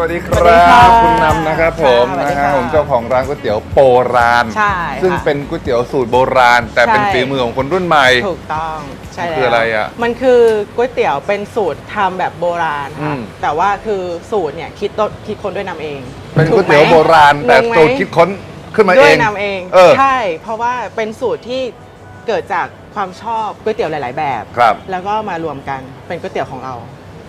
วัสดีคสวัสดีรัค่ะบคุณนำนะครับผมค่ะสวัสนะดีฮะค่ะผมเจ้าของร้านก๋วยเตี๋ยวโบราณใช่ซึ่งค่ะเป็นก๋วยเตี๋ยวสูตรโบราณ แต่เป็นใช่ฝีมือของคนรุ่นใหม่ ถูกต้องใช่แล้วคืออะไรอะมันคือก๋วยเตี๋ยวเป็นสูตรทำแบบโบราณอืค่ะมแต่ว่าคือสูตรเนี่ยคิดต้นคิดคนด้วยนำเอง เป็นถูก๋วยไหมเตี๋ยวโบราณ แต่งงไหมสูตรคิดค้นขึ้นมาเอด้วยงนำเองเออใช่ เพราะว่าเป็นสูตรที่เกิดจากความชอบก๋วยเตี๋ยวหลาย ๆ แบบครับแล้วก็มารวมกันเป็นก๋วยเตี๋ยวของเรา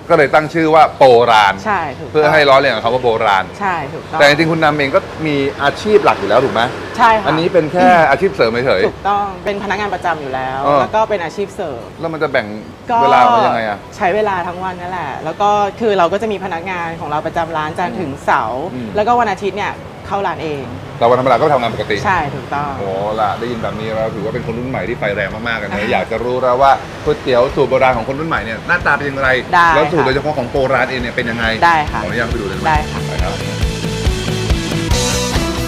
ก็เลยตั้งชื่อว่าโบราณ ใช่ถูกเพื่อให้ล้อเลียนกับเขาว่าโบราณ ใช่ถูกต้องแต่จริงๆคุณนำเองก็มีอาชีพหลักอยู่แล้วถูกไหมใช่ค่ะอันนี้เป็นแค่อาชีพเสริมเฉย ถูกต้องเป็นพนักงานประจำอยู่แล้ว เออ แล้วก็เป็นอาชีพเสริม ๆแล้วมันจะแบ่งก็เวลามายังไงอะใช้เวลาทั้งวันนั่นแหละ แล้วก็คือเราก็จะมีพนักงานของเราประจำร้านจันทร์ถึงเสาร์ อืมแล้วก็วันอาทิตย์เนี่ย เข้าร้านเองแต่วันธรรมดาก็ทำงานปกติ ใช่ถูกต้อง โอ้ล่ะได้ยินแบบนี้เราถือว่าเป็นคนรุ่นใหม่ที่ไฟแรงมากๆกันนะอยากจะรู้แล้วว่าก๋วยเตี๋ยวสูตรโบราณของคนรุ่นใหม่เนี่ยหน้าตาเป็นยังไงได้แล้วสูตรค่ะโดยเฉพาะของโบราณเองเนี่ยเป็นยังไงได้ค่ะขออนุญาตไปดูเลยหมได้ค่ะ ไปครับ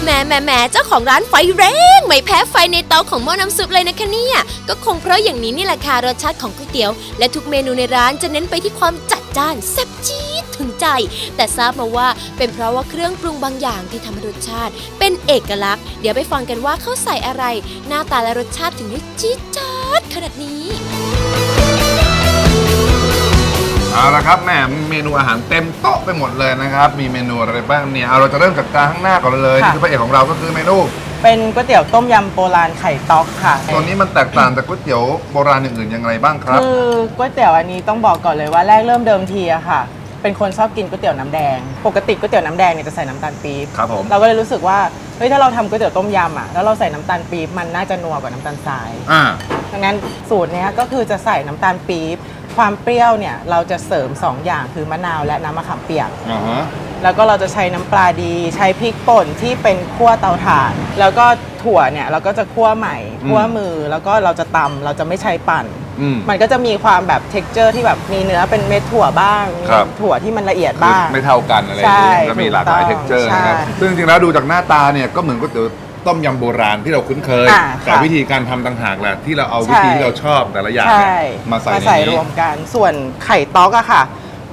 แหม่แหม่แหม่เจ้าของร้านไฟแรงไม่แพ้ไฟในเตาของหม้อน้ำซุปเลยนะคะเนี่ย ก็คงเพราะอย่างนี้นี่แหละค่ะรสชาติของก๋วยเตี๋ยว และทุกเมนูในร้านจะเน้นไปที่ความจัดจ้านแซ่บจี๊ด ถึงใจ แต่ทราบมาว่าเป็นเพราะว่าเครื่องปรุงบางอย่างที่ทำให้รสชาติ เป็นเอกลักษณ์ เดี๋ยวไปฟังกันว่าเขาใส่อะไร หน้าตาและรสชาติถึงได้จี๊ดจ๊าดขนาดนี้เอาละครับแหม่เมนูอาหารเต็มโต๊ะไปหมดเลยนะครับ มีเมนูอะไรบ้างเนี่ยเอาเราจะเริ่มจากจานข้างหน้าก่อนเลยค่ะนี่คือพระเอกของเราก็คือเมนูเป็นก๋วยเตี๋ยวต้มยำโบราณไข่ต๊อกค่ะ ตัวนี้มันแตกต่างจากก๋วยเตี๋ยวโบราณอย่างอื่นยังไงบ้างครับ คือก๋วยเตี๋ยวอันนี้ต้องบอกก่อนเลยว่าแรกเริ่มเดิมทีอะค่ะ เป็นคนชอบกินก๋วยเตี๋ยวน้ำแดง ปกติก๋วยเตี๋ยวน้ำแดงเนี่ยจะใส่น้ำตาลปี๊บครับผม เราก็เลยรู้สึกว่าเฮ้ยถ้าเราทำก๋วยเตี๋ยวต้มยำอะแล้วเราใส่น้ำตาลปี๊บมันน่าจะนัวกว่าน้ำตาลทราย อ่า ดังนั้นสูตรเนี้ยก็คือจะใส่น้ำตาลปี๊บความเปรี้ยวเนี่ยเราจะเสริม 2 อย่างคือมะนาวและน้ำมะขามเปียก อ่าฮะ แล้วก็เราจะใช้น้ำปลาดี ใช้พริกป่นที่เป็นคั่วเตาถ่าน แล้วก็ถั่วเนี่ยเราก็จะคั่วใหม่คั่วมือแล้วก็เราจะตำเราจะไม่ใช้ปั่น อืมมันก็จะมีความแบบ t e x t อร์ที่แบบมีเนื้อเป็นเม็ดถั่วบ้างมีครับ ถั่วที่มันละเอียดคือบ้าง ไม่เท่ากันอะไรอย่างใช่นี้จะมีหลากหลายถูเท็กกต้องเจอร์นะครับ ใช่ซึ่งจริงๆแล้วดูจากหน้าตาเนี่ยก็เหมือนก๋วยเตี๋ยวต้มยำโบราณที่เราคุ้นเคย อ่าแต่ค่ะวิธีการทำต่างหากแหละที่เราเอาใช่วิธีที่เราชอบแต่ละอย่างใช่เนี่ยมาใส่ในนี้รวมกัน ส่วนไข่ต๊อกอะค่ะ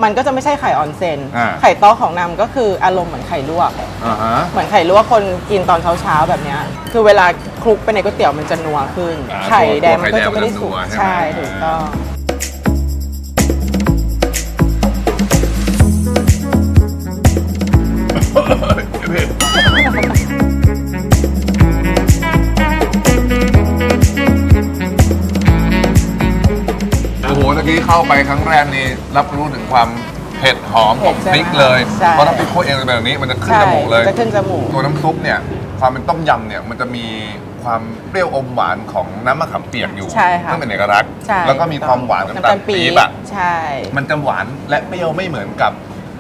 มันก็จะไม่ใช่ไข่ออนเซนอ่า ไข่ต๊อกของนำก็คืออารมณ์เหมือนไข่ลวก อ่าฮะ เหมือนไข่ลวกคนกินตอนเช้าๆแบบเนี้ยคือเวลาคลุกไปในก๋วยเตี๋ยวมันจะนัวขึ้น อ่าไข่แดงมันก็ตัวไข่แดงจะไม่ได้สุกมันจะนัวใช่ไหม ใช่ถูกต้อง โอ้โหตะกี้เข้าไปครั้งแรกนี่รับรู้ถึงความเผ็ดหอมของเผ็ดใช่พริกเลยใช่เพราะถ้าพริกโคตรเองแบบนี้มันจะขึ้นใช่จมูกเลยจะขึ้นจมูก ตัวน้ำซุปเนี่ยความเป็นต้มยำเนี่ยมันจะมีความเปรี้ยวอมหวานของน้ำมะขามเปียกอยู่ใช่ค่ะซึ่งเป็นเอกลักษณ์ใช่แล้วก็มีความหวานของน้ำตาลปี๊บอะใช่ มันจะหวานและเปรี้ยวไม่เหมือนกับ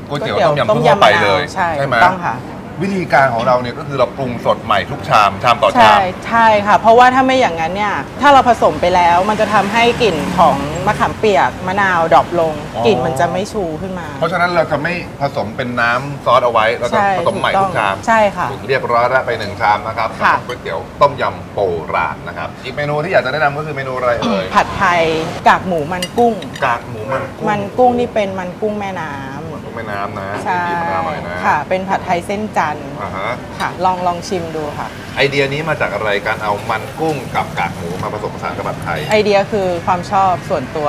ก๋วยเตี๋ยวก๋วยเตี๋ยวต้มยำทั่วไปเลยต้มยำมะนาวใช่ไหมถูกต้องค่ะ วิธีการของเราเนี่ยก็คือเราปรุงสดใหม่ทุกชามชามต่อชาใช่มใช่ค่ะ เพราะว่าถ้าไม่อย่างนั้นเนี่ย ถ้าเราผสมไปแล้วมันจะทำให้กลิ่นของมะขามเปียกมะนาวดรอปลงอ๋อ กลิ่นมันจะไม่ชูขึ้นมาเพราะฉะนั้นเราจะไม่ผสมเป็นน้ำซอสเอาไว้เราจะใช่ผสมใหม่ถูทุกกต้องชาม ใช่ค่ะเรียบร้อยแล้วไปหนึ่งชามนะครับค่ะสำหรับก๋วยเตี๋ยวต้มยำโบราณนะครับ อีกเมนูที่อยากจะแนะนำก็คือเมนูอะไรเอ่ยผัดไทยกากหมูมันกุ้ง กากหมูมันกุ้งมันกุ้งนี่เป็นมันกุ้งแม่น้ำ กุ้งแม่น้ำนะใช่บีบมะนาวหน่อยนะค่ะ เป็นผัดไทยเส้นจันทร์อ่าฮะค่ะ ลองลองชิมดูค่ะ ไอเดียนี้มาจากอะไรการเอามันกุ้งกับกากหมูมาผสมผสานกับผัดไทย ไอเดียคือความชอบส่วนตัว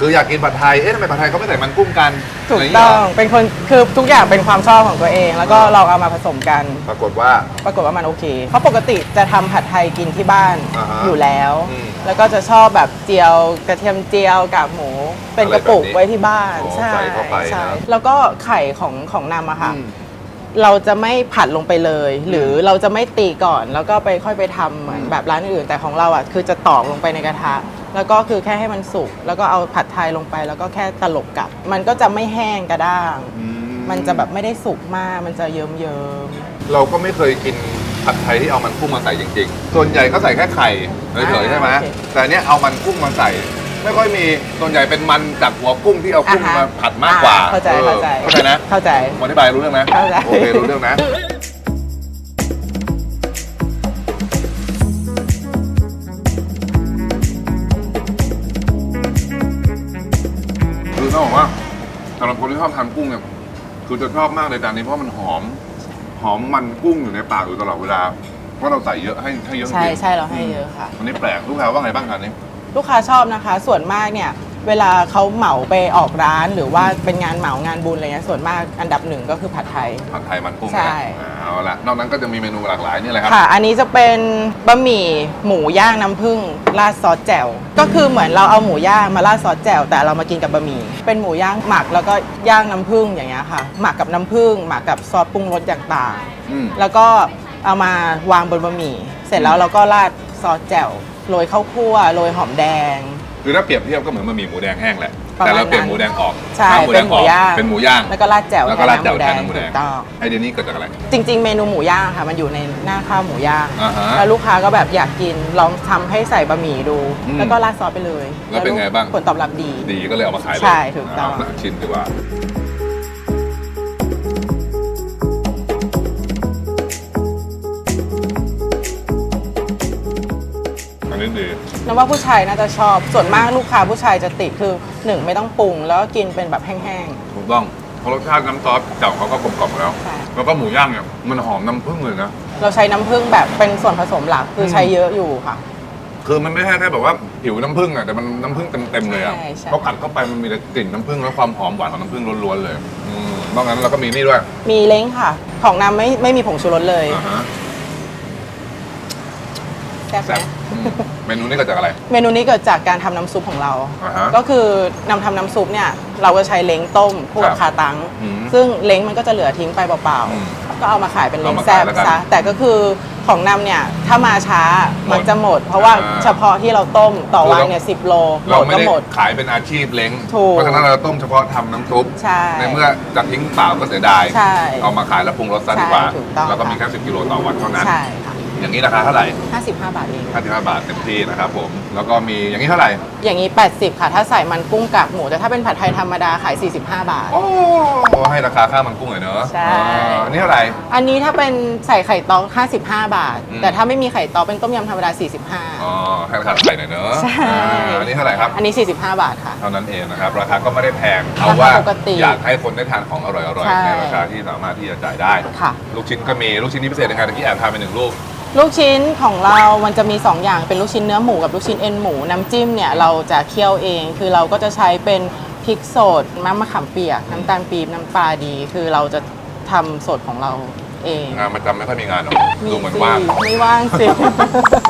คืออยากกินผัดไทย เอ๊ะทำไมผัดไทยเขาไม่ใส่มันกุ้งกันถูกะไรย่าต้องเยเป็นคนคือทุกอย่างเป็นความชอบของตัวเอง แล้วก็ลองเอามาผสมกัน ปรากฏว่า ปรากฏว่ามันโอเค เพราะปกติจะทำผัดไทยกินที่บ้านอ่าฮะอยู่แล้ว อืมแล้วก็จะชอบแบบเจียวกระเทียมเจียวกากหมู เป็นกระปุกอะไรแบบนี้ไว้ที่บ้าน อ๋อใช่ใส่เข้าไปใช่นะ แล้วก็ไข่ของของนำอะค่ะ อืม เราจะไม่ผัดลงไปเลย หรือเราจะไม่ตีก่อนแล้วก็ไปค่อยไปทำเหมือนอืมแบบร้านอื่น แต่ของเราอะคือจะตอกลงไปในกระทะ แล้วก็คือแค่ให้มันสุกแล้วก็เอาผัดไทยลงไป แล้วก็แค่ตลบกลับ มันก็จะไม่แห้งกระด้าง อืมันจะแบบไม่ได้สุกมาก มันจะเยิ้มเยิ้มเราก็ไม่เคยกินผัดไทยที่เอามันกุ้งมาใส่จริงๆ ส่วนใหญ่ก็ใส่แค่ไข่เฉยๆใช่ไหมอ่าโอเคแต่อันเนี้ยเอามันกุ้งมาใส่ ไม่ค่อยมีส่วนใหญ่เป็นมันจากหัวกุ้งที่เอากุ้งอ่าฮะมาผัดมากกว่าอ่าเข้าใจออเข้าใจเข้าใจนะเข้าใจผมอธิบายรู้เรื่องนะเข้าใจ โอเครู้เรื่องนะ คือต้องบอกว่าสำหรับคนที่ชอบทานกุ้งเนี่ยคือจะชอบมากเลยจานนี้เพราะมันหอม หอมมันกุ้งอยู่ในปากอยู่ตลอดเวลาเพราะเราใส่เยอะให้ให้เยอะจใช่ริงใช่เราให้เยอะค่ะ อันนี้แปลกลูกค้าว่าไงบ้างจานนี้ ลูกค้าชอบนะคะ ส่วนมากเนี่ยเวลาเขาเหมาไปออกร้าน หรือว่าเป็นงานเหมางานบุญอะไรเงี้ยส่วนมากอันดับหนึ่งก็คือผัดไทย ผัดไทยมันกุ้งใช่นะเอาละนอกนั้นก็จะมีเมนูหลากหลายนี่แหละครับ ค่ะ อันนี้จะเป็นบะหมี่หมูย่างน้ำผึ้งราดซอสแจ่ว ก็คือเหมือนเราเอาหมูย่างมาราดซอสแจ่วแต่เรามากินกับบะหมี่ เป็นหมูย่างหมักแล้วก็ย่างน้ำผึ้งอย่างเงี้ยค่ะ หมักกับน้ำผึ้งหมักกับซอสปรุงรสต่างอืม ๆ แล้วก็เอามาวางบนบะหมี่ เสร็จแล้วเราก็ราดซอสแจ่ว โรยข้าวคั่วโรยหอมแดง คือถ้าเปรียบเทียบก็เหมือนบะหมี่หมูแดงแห้งแหละ ประมาณแต่เราเปลี่ยนนั้นหมูแดงออกใช่น้ำหมูแดงออกเป็นหมูย่างเป็นหมูย่าง แล้วก็ราดแจ่วแล้วก็ราดแจ่วแทแทนนน้ำหมูแดถูงกต้อง ไอเดียนี้เกิดจากอะไร จริง ๆ เมนูหมูย่างค่ะ มันอยู่ในหน้าข้าวหมูย่าง อ่าฮะแล้วลูกค้าก็แบบอยากกินลองทำให้ใส่บะหมี่ดู อืมแล้วก็ราดซอสไปเลยแล้วเป็นไงบ้าง ผลตอบรับดี ดีก็เลยเอามาขายเลยใช่ถูกต้อง เาชิมดีกว่า นึกว่าผู้ชายน่าจะชอบ ส่วนมากลูกค้าผู้ชายจะติดคือหนึ่งไม่ต้องปรุง แล้วก็กินเป็นแบบแห้ง ถูกต้องเพราะรสชาติน้ำซอสเจ่าเขาก็กลมกล่อมแล้วใช่แล้วก็หมูย่างเนี่ยมันหอมน้ำผึ้งเลยนะ ๆ เราใช้น้ำผึ้งแบบเป็นส่วนผสมหลักคือใช้เยอะอยู่ค่ะ คือมันไม่ใช่แค่แบบว่าผิวน้ำผึ้งอะแต่มันน้ำผึ้งเต็มๆเลยอะใช่ใช่พอกัดเข้าไปมันมีแต่กลิ่นน้ำผึ้งและความหอมหวานของน้ำผึ้งล้วนๆเลยอืมนอกนั้นเราก็มีนี่ด้วยมีเล้งค่ะ ของน้ำไม่ไม่มีผงชูรสเลย อ่าฮะ แซ่บไหแซ่บม อืมเมนูนี้เกิดจากอะไร เมนูนี้เกิดจากการทำน้ำซุปของเรา อ่าฮะก็คือนำทำน้ำซุปเนี่ย เราก็ใช้เล้งต้มคู่กับครับคาตัง อืมซึ่งเล้งมันก็จะเหลือทิ้งไปเปล่าอืมๆ ก็เอามาขายเป็นเล้งเอามาแซ่ขายบแล้วกันซะแต่ก็คือของนำเนี่ย ถ้ามาช้าหมดมันจะหมด เพราะว่าอ่าเฉพาะที่เราต้มต่อวันคือเราเนี่ยสิโลหมเราดไม่ก็ได้หมด ขายเป็นอาชีพเล้งถูกเพราะฉะนั้นเราต้มเฉพาะทำน้ำซุปใช่ในเมื่อจะทิ้งเปล่าก็เสียดาย ใช่เอามาขายแล้วปรุงรสซะดีกว่า ใช่ถูกต้องแล้วก็มีค่ะแค่10กิโลต่อวันเท่านั้น ใช่ค่ะ อย่างนี้ราคาเท่าไหร่ 55 บาทเอง55บาทเต็มที่นะครับผมแล้วก็มีอย่างนี้เท่าไหร่ อย่างนี้ 80 ค่ะ ถ้าใส่มันกุ้งกากหมู แต่ถ้าเป็นผัดไทยธรรมดาขาย 45 บาท โอ้ให้ราคาข้าวมันกุ้งหน่อยเนอะใช่อ่าอันนี้เท่าไหร่ อันนี้ถ้าเป็นใส่ไข่ตอก55 บาท อืม แต่ถ้าไม่มีไข่ตอกเป็นต้มยำธรรมดา 45 อ๋อให้ราคาไข่หน่อยเนอะใช่ อ่าอันนี้เท่าไหร่ครับ อันนี้ 45 บาทค่ะ เท่านั้นเองนะครับ ราคาก็ไม่ได้แพงเอาว่าปกติอยากให้คนได้ทานของอร่อยใช่ ๆในราคาที่สามารถที่จะจ่ายได้ ค่ะ ลูกชิ้นก็มีลูกชิ้นนี้พิเศษยังไงตะกี้แอบทานไปหนึ่งลูก ลูกชิ้นของเรามันจะมี 2 อย่างเป็นลูกชิ้นเนื้อหมูกับลูกชิ้นเอ็นหมูน้ำจิ้มเนี่ยเราจะเคี่ยวเอง คือเราก็จะใช้เป็นพริกสดมะมะขามเปียก น้ำตาลปี๊บน้ำปลาดี คือเราจะทำสดของเรา งงานประจำไม่ค่อยมีงานหรอกดูเหมือนสิว่างไม่ว่างสิ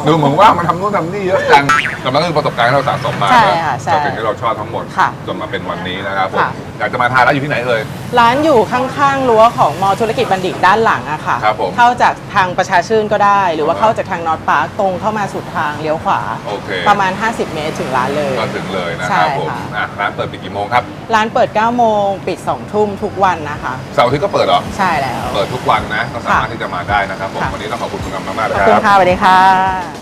ดูเหมือนว่างมาทำนู่นทำนี่เยอะจังแต่มันก็คือประสบการณ์ที่เราสะสมมาใช่นะค่ะใช่จากสิ่งที่เราชอบทั้งหมดค่ะจนมาเป็นวันนี้นะครับผมค่ะ อยากจะมาทานแล้วอยู่ที่ไหนเอ่ย ร้านอยู่ข้างๆรั้วของมอธุรกิจบัณฑิตด้านหลังอะค่ะ ครับผมเข้าจากทางประชาชื่นก็ได้ หรือว่าอ่าฮะเข้าจากทางนอตพาร์คตรงเข้ามาสุดทางเลี้ยวขวา โอเค ประมาณ 50 เมตรถึงร้านเลย ก็ถึงเลยนะใช่ครับผมค่ะ อะร้านเปิดปิดกี่โมงครับร้านเปิด 9 โมง ปิด 2 ทุ่มทุกวันนะคะ เสาร์อาทิตย์ก็เปิดเหรอ ใช่แล้ว เปิดทุกวันนะก็สามารถค่ะที่จะมาได้นะครับผมค่ะวันนี้ต้องขอบคุณคุณกำมากๆขอบนะคคุณรับค่ะสวัสดีค่ะ